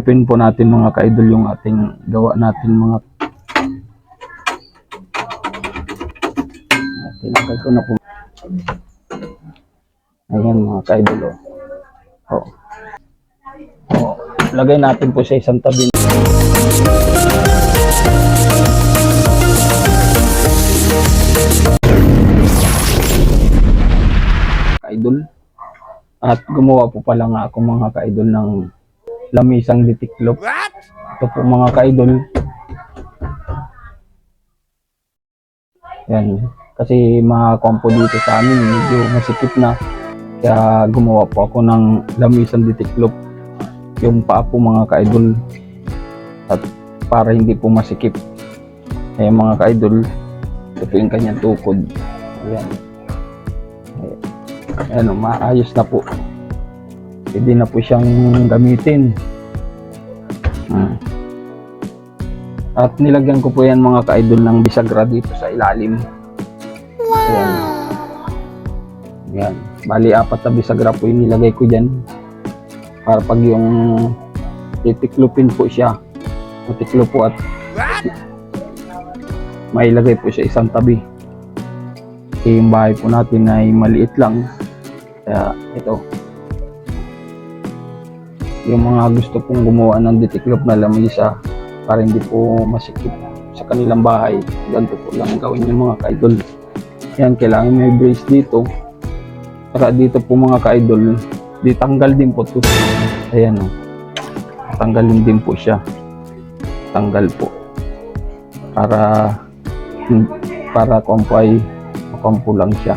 Pin po natin mga ka-idol yung ating gawa natin mga Tinanggal ko na po. Ayan mga ka-idol oh. Oh. Oh. Lagay natin po sa isang tabi. Ka-idol. At gumawa po pala nga ako mga ka-idol ng lamisang litiklop. Ito po mga ka-idol. Yan. Kasi mga kompo dito sa amin, medyo masikip na. Kaya gumawa po ako ng lamisang litiklop. Yung paa po mga ka-idol. At para hindi po masikip. Kaya mga ka-idol, ito po yung kanyang tukod. Ayan. Ayan, maayos na po. Pwede na po siyang gamitin. Hmm. At nilagyan ko po yan mga ka-idol ng bisagra dito sa ilalim. Ayan. Ayan. Bali, apat na bisagra po yung nilagay ko dyan. Para pag yung titiklupin po siya. Titiklo po at mailagay po siya isang tabi. Kasi yung bahay po natin ay maliit lang. Kaya ito, yung mga gusto pong gumawa ng detiklop na lamisa para hindi po masikip sa kanilang bahay, ganito po lang gawin yung mga ka-idol. Yan, kailangan may brace dito. Saka dito po mga ka-idol, di tanggal din po to. Ayan o. Tanggalin din po siya. Tanggal po. Para para kompo ay makompo lang siya.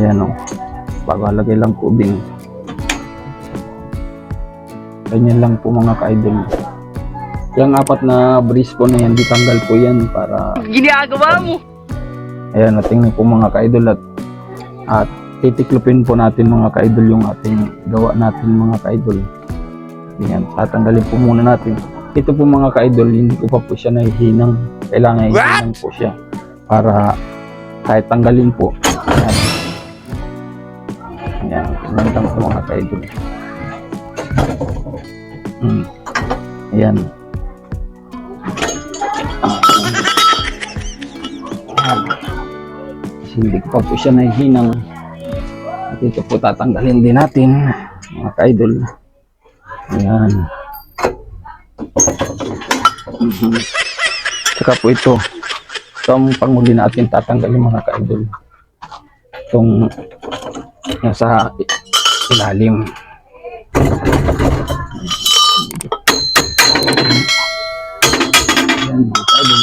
Ayan o. Bagalagay lang po din. Ganyan lang po mga ka-idol. Yung apat na brace po na yan, ditanggal po yan para... Ginagawa mo! Ayan, natingnan po mga ka-idol at, at titiklopin po natin mga ka-idol yung ating gawa natin mga ka-idol. Ayan, tatanggalin po muna natin. Ito po mga ka-idol, hindi ko pa po siya nahihinang. Kailangan hihinang po siya para kahit tanggalin po. Ayan. Ayan, ganun lang po mga ka-idol. Hmm. Ayan. Ayan. Ko pa po siya nahihinang. At ito po tatanggalin din natin, mga ka-idol. Ayan. Mhm. Saka po ito. Ito ang natin tatanggalin mga ka-idol. Itong nasa ilalim. Ayan mga ka-idol.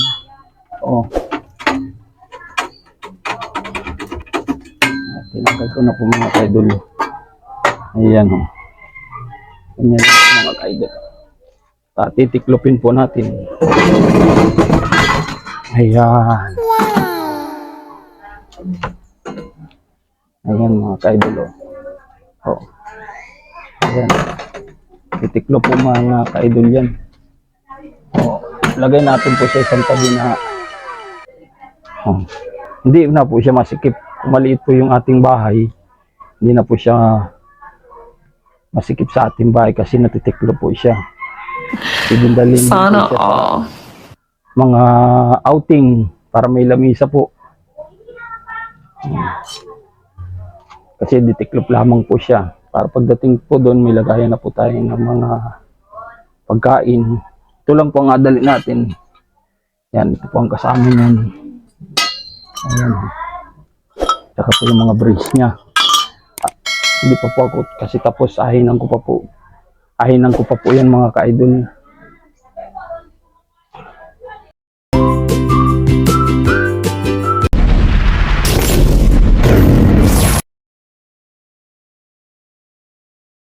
Oh. Tinanggal ko na po mga ka-idol. Ayan o. Ganyan po mga ka-idol. Ah, titiklopin po natin. Ayan. Ayan mga ka-idol o. Oh. Ayan. Titiklo po mga ka-idol yan. Oh. Lagay natin po sa isang tabi na oh. Hindi na po siya masikip. Kung maliit po yung ating bahay, hindi na po siya masikip sa ating bahay kasi natitiklo po siya. Ibindalin din po Sana siya all. mga outing para may lamisa po. Kasi ditiklop lamang po siya. Para pagdating po doon, may lagayan na po tayo ng mga pagkain. Ito lang po ang adali natin. Yan, ito po ang kasama niyan. Ayan. Tsaka po yung mga brace niya. Ah, hindi pa po ako kasi tapos ahinan ko pa po. Ahinan ko pa po yan mga ka-idol.